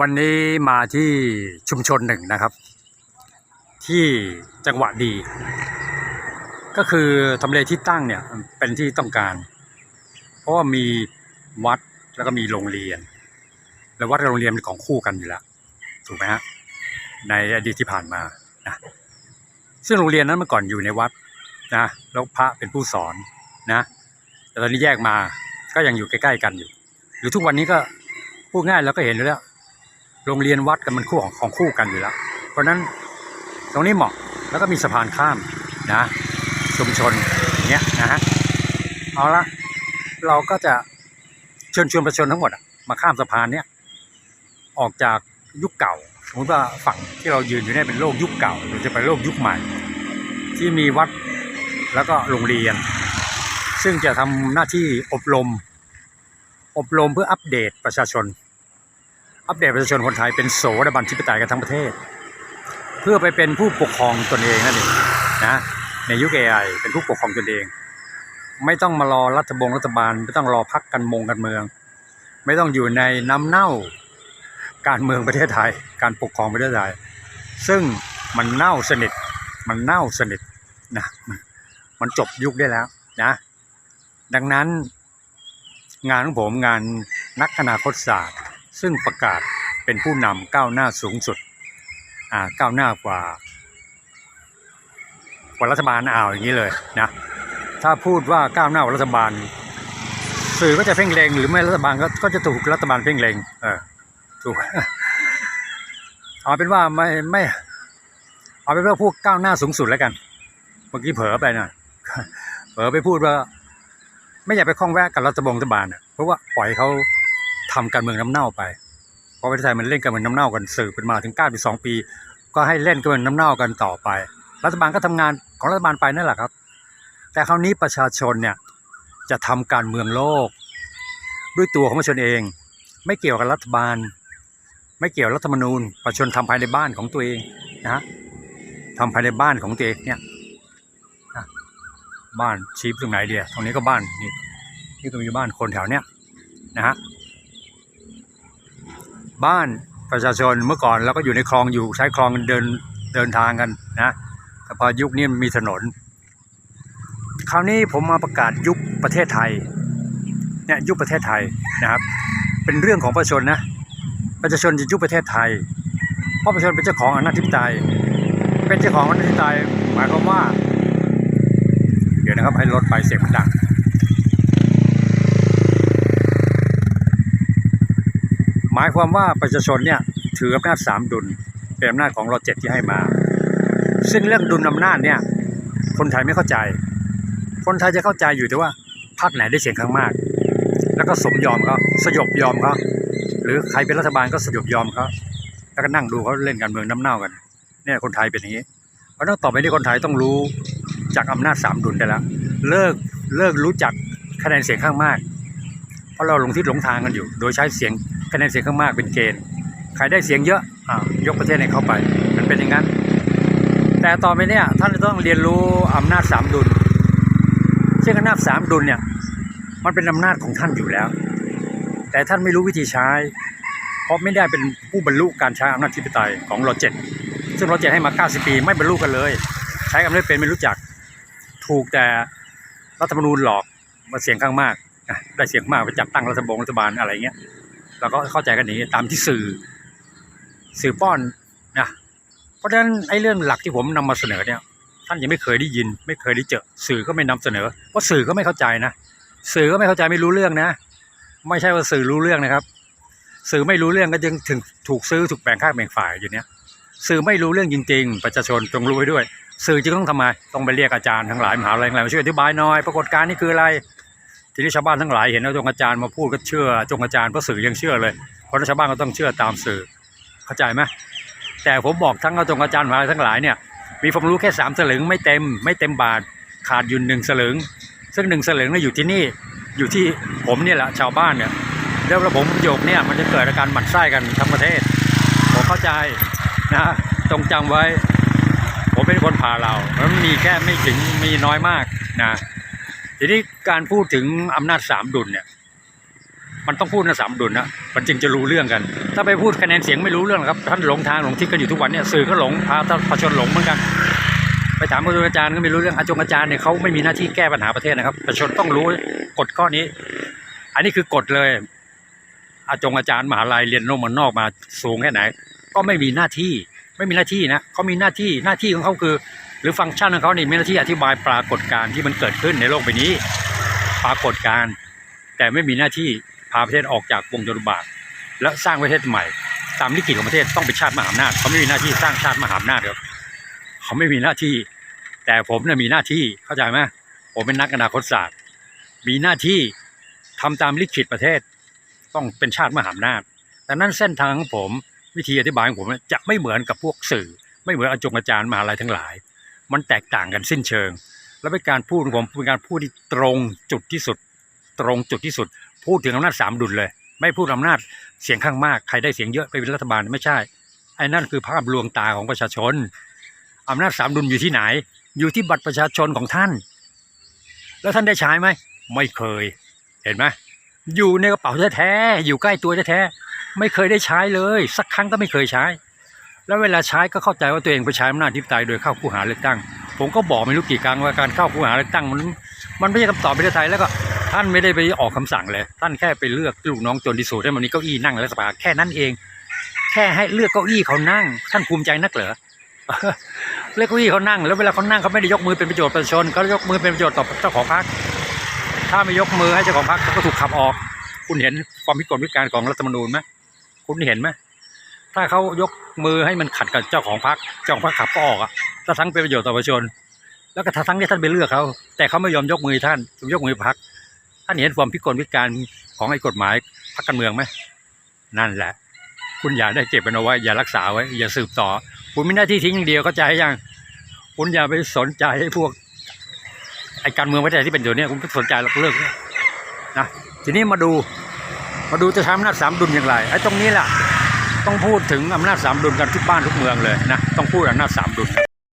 วันนี้มาที่ชุมชนหนึ่งนะครับ ที่จังหวะดี ก็คือทำเลที่ตั้งเนี่ยเป็นที่ต้องการ เพราะว่ามีวัดแล้วก็มีโรงเรียน แล้ววัดกับโรงเรียนเป็นของคู่กันอยู่แล้วถูกไหมฮะในอดีตที่ผ่านมานะซึ่งโรงเรียนนั้นเมื่อก่อนอยู่ในวัดนะแล้วพระเป็นผู้สอนนะแต่ตอนนี้แยกมาก็ยังอยู่ใกล้ๆกันอยู่ หรือทุกวันนี้ก็พูดง่ายแล้วก็เห็นอยู่แล้ว โรงเรียนวัดกันมันคู่ของของคู่กันอยู่แล้ว เพราะฉะนั้นตรงนี้เหมาะแล้วก็มีสะพานข้ามนะชุมชนอย่างเงี้ยนะฮะเอาละเราก็จะเชิญชวนประชาชนทั้งหมดมาข้ามสะพานเนี้ยออกจากยุคเก่า สมมติว่าฝั่งที่เรายืนอยู่เนี่ยเป็นโลกยุคเก่าหรือจะไปโลกยุคใหม่ ที่มีวัดแล้วก็โรงเรียน ซึ่งจะทำหน้าที่อบรม อบรมเพื่ออัปเดตประชาชน อัปเดตประชาชนคนไทยเป็นโสดาบันธิปไตยกันทั้งประเทศ เพื่อไปเป็นผู้ปกครองตนเองนั่นเองนะในยุคเอไอเป็นผู้ปกครองตนเอง ไม่ต้องมารอรัฐบงรัฐบาล ไม่ต้องรอพักกันมงกันเมือง ไม่ต้องอยู่ในน้ำเน่าการเมืองประเทศไทย การปกครองประเทศไทย ซึ่งมันเน่าสนิทมันเน่าสนิทนะมันมันจบยุคได้แล้วนะดังนั้นงานของผมงานนักอนาคตศาสตร์ ซึ่งประกาศเป็นผู้นำก้าวหน้าสูงสุดอ่าก้าวหน้ากว่ากว่ารัฐบาลอ่าวอย่างนี้เลยนะถ้าพูดว่าก้าวหน้ากว่ารัฐบาล สื่อก็จะเพ่งเลงหรือไม่รัฐบาลก็ก็จะถูกรัฐบาลเพ่งเลงเออถูกเอาเป็นว่าไม่ไม่ เอาเป็นว่าพูดก้าวหน้าสูงสุดแล้วกันเมื่อกี้เผลอไปนะเผลอไปพูดว่า ไม่อยากไปคล้องแวะกับรัฐบงรัฐบาลนะเพราะว่าปล่อยเขา ทำการเมืองน้ำเน่าไป เพราะประเทศไทยมันเล่นการเมืองน้ำเน่ากันสื่อเป็นมาถึงเก้าปีสองปี ก็ให้เล่นการเมืองน้ำเน่ากันต่อไป รัฐบาลก็ทำงานของรัฐบาลไปนั่นแหละครับ แต่คราวนี้ประชาชนเนี่ยจะทำการเมืองโลก ด้วยตัวของประชาชนเอง ไม่เกี่ยวกับรัฐบาล ไม่เกี่ยวรัฐธรรมนูญ ประชาชนทำภายในบ้านของตัวเองนะฮะทำภายในบ้านของตัวเองเนี่ยบ้านชี้ไปตรงไหนเดียตรงนี้ก็บ้านนี่นี่ก็มีบ้านคนแถวเนี้ยนะฮะ บ้านประชาชนเมื่อก่อนเราก็อยู่ในคลองอยู่ใช้คลองเดินเดินทางกันนะแต่พอยุคนี้มีถนน คราวนี้ผมมาประกาศยุคประเทศไทยเนี่ยยุคประเทศไทยนะครับ เป็นเรื่องของประชาชนนะประชาชนจะยุคประเทศไทย เพราะประชาชนเป็นเจ้าของอำนาจธิปไตย เป็นเจ้าของอำนาจธิปไตยหมายความว่า เดี๋ยวนะครับให้รถไปเสียงมันดัง หมายความว่าประชาชนเนี่ยถืออำนาจสามดุลเป็นอำนาจของรอเจ็ดที่ให้มา ซึ่งเรื่องดุลอำนาจเนี่ยคนไทยไม่เข้าใจ คนไทยจะเข้าใจอยู่แต่ว่าพรรคไหนได้เสียงข้างมาก แล้วก็สมยอมเขาสยบยอมเขาหรือใครเป็นรัฐบาลก็สยบยอมเขาแล้วก็นั่งดูเขาเล่นการเมืองน้ำเน่ากันเนี่ยคนไทยเป็นอย่างนี้เพราะนั้นต่อไปนี้คนไทยต้องรู้จากอำนาจสามดุลได้แล้วเลิกเลิกรู้จักคะแนนเสียงข้างมาก เพราะเราหลงทิศหลงทางกันอยู่ โดยใช้เสียง คะแนนเสียงข้างมากเป็นเกณฑ์ใครได้เสียงเยอะอ่ายกประเทศให้เขาไป มันเป็นอย่างนั้น แต่ต่อไปเนี่ยท่านจะต้องเรียนรู้อำนาจสามดุลซึ่งอำนาจสามดุลเนี่ยมันเป็นอำนาจของท่านอยู่แล้ว แต่ท่านไม่รู้วิธีใช้ เพราะไม่ได้เป็นผู้บรรลุการใช้อำนาจธิปไตยของรอเจ็ดซึ่งรอเจ็ดให้มา 90 ปีไม่บรรลุกันเลย ใช้กันไม่เป็นไม่รู้จัก ถูกแต่รัฐธรรมนูญหลอกมาเสียงข้างมาก ได้เสียงมากไปจัดตั้งรัฐบงรัฐบาลอะไรเงี้ย เราก็เข้าใจกันอย่างนี้ตามที่สื่อสื่อป้อนนะเพราะฉะนั้นไอ้เรื่องหลักที่ผมนำมาเสนอเนี่ย ท่านยังไม่เคยได้ยิน ไม่เคยได้เจอสื่อก็ไม่นำเสนอเพราะสื่อก็ไม่เข้าใจนะสื่อก็ไม่เข้าใจไม่รู้เรื่องนะ ไม่ใช่ว่าสื่อรู้เรื่องนะครับ สื่อไม่รู้เรื่องก็จึงถึงถูกซื้อถูกแบ่งข้างแบ่งฝ่ายอยู่เนี้ยสื่อไม่รู้เรื่องจริง ๆ ประชาชนจงรู้ไว้ด้วย สื่อจึงต้องทำไมต้องไปเรียกอาจารย์ทั้งหลายมหาวิทยาลัยทั้งหลายมาช่วยอธิบายหน่อยปรากฏการณ์นี่คืออะไร ทีนี้ชาวบ้านทั้งหลายเห็นว่าจงอาจารย์มาพูดก็เชื่อจงอาจารย์เพราะสื่อยังเชื่อเลย เพราะชาวบ้านก็ต้องเชื่อตามสื่อเข้าใจไหมแต่ผมบอกทั้งจงอาจารย์มาวิทยาลัยทั้งหลายเนี่ยมีความรู้แค่สามสลึงไม่เต็มไม่เต็มบาทขาดอยู่หนึ่งสลึง ซึ่งหนึ่งสลึงเนี่ยอยู่ที่นี่อยู่ที่ผมเนี่ยแหละชาวบ้านเนี่ยแล้วระบบประโยคเนี่ยมันจะเกิดอาการหมั่นไส้กันทั้งประเทศผมเข้าใจนะจงจำไว้ ผมเป็นคนผ่าเราแล้วมีแค่ไม่ถึงมีน้อยมากนะ ทีนี้การพูดถึงอำนาจสามดุลเนี่ย มันต้องพูดนะสามดุลนะมันจึงจะรู้เรื่องกัน ถ้าไปพูดคะแนนเสียงไม่รู้เรื่องครับท่านหลงทางหลงทิศกันอยู่ทุกวันเนี่ยสื่อก็หลงพาประชาชนหลงเหมือนกัน ไปถามอาจารย์ก็ไม่รู้เรื่องอาจารย์อาจารย์เนี่ยเขาไม่มีหน้าที่แก้ปัญหาประเทศนะครับประชาชนต้องรู้กฎข้อนี้ อันนี้คือกฎเลยอาจงอาจารย์มหาลัยเรียนนอกมันนอกมาสูงแค่ไหน ก็ไม่มีหน้าที่ไม่มีหน้าที่นะเขามีหน้าที่หน้าที่ของเขาคือ หรือฟังก์ชันของเขานี่มีหน้าที่อธิบายปรากฏการณ์ที่มันเกิดขึ้นในโลกใบนี้ ปรากฏการณ์แต่ไม่มีหน้าที่พาประเทศออกจากวงจรบาทและสร้างประเทศใหม่ ตามลิขิตของประเทศต้องเป็นชาติมหาอำนาจเขาไม่มีหน้าที่สร้างชาติมหาอำนาจครับเขาไม่มีหน้าที่ แต่ผมเนี่ยมีหน้าที่เข้าใจไหมผมเป็นนักอนาคตศาสตร์ มีหน้าที่ทำตามลิขิตประเทศ ต้องเป็นชาติมหาอำนาจดังนั้นเส้นทางของผมวิธีอธิบายของผมจะไม่เหมือนกับพวกสื่อ ไม่เหมือนอจงอาจารย์มหาลัยทั้งหลาย มันแตกต่างกันสิ้นเชิง แล้วเป็นการพูดของผมเป็นการพูดที่ตรงจุดที่สุด ตรงจุดที่สุด พูดถึงอำนาจสามดุลเลย ไม่พูดอำนาจเสียงข้างมากใครได้เสียงเยอะไปเป็นรัฐบาลไม่ใช่ไอ้นั่นคือภาพลวงตาของประชาชนอำนาจสามดุลอยู่ที่ไหน อยู่ที่บัตรประชาชนของท่าน แล้วท่านได้ใช้ไหมไม่เคย เห็นไหมอยู่ในกระเป๋าแท้ๆอยู่ใกล้ตัวแท้ๆไม่เคยได้ใช้เลย สักครั้งก็ไม่เคยใช้ แล้วเวลาใช้ก็เข้าใจว่าตัวเองไปใช้อำนาจทิปไตยโดยเข้าคู่หาเลือกตั้ง ผมก็บอกไม่รู้กี่ครั้งว่าการเข้าคู่หาเลือกตั้งมันมันไม่ใช่คำตอบประเทศไทยแล้วก็ท่านไม่ได้ไปออกคำสั่งเลย ท่านแค่ไปเลือกลูกน้องจนที่สุดให้มันมีเก้าอี้นั่งในรัฐสภาแค่นั้นเอง แค่ให้เลือกเก้าอี้เขานั่ง ท่านภูมิใจนักเหรอเลือกเก้าอี้เขานั่ง แล้วเวลาเขานั่งเขาไม่ได้ยกมือเป็นประโยชน์ประชาชนเขายกมือเป็นประโยชน์ต่อเจ้าของพรรคถ้าไม่ยกมือให้เจ้าของพรรคเขาก็ถูกขับออก คุณเห็นความพิกลพิการของรัฐธรรมนูญไหมคุณเห็นไหม ถ้าเขายกมือให้มันขัดกับเจ้าของพรรคเจ้าของพรรคขับก็ออกอะถ้าทั้งเป็นประโยชน์ต่อประชาชน แล้วก็ทั้งที่ท่านไปเลือกเขาแต่เขาไม่ยอมยกมือท่านยกมือพรรคท่านเห็นความพิกลพิการของไอ้กฎหมายพรรคการเมืองไหมนั่นแหละ คุณอย่าได้เก็บมันเอาไว้อย่ารักษาไว้ อย่าสืบต่อ คุณมีหน้าที่ทิ้งอย่างเดียวเข้าใจยังคุณอย่าไปสนใจให้พวกไอ้การเมืองประเทศที่เป็นอยู่เนี่ยคุณสนใจหรอกเลิกนะทีนี้มาดูมาดูจะใช้อำนาสามดุลอย่างไรไอ้ตรงนี้แหละ ต้องพูดถึงอำนาจสามดุลกันทุกบ้านทุกเมืองเลยนะ ต้องพูดอำนาจสามดุล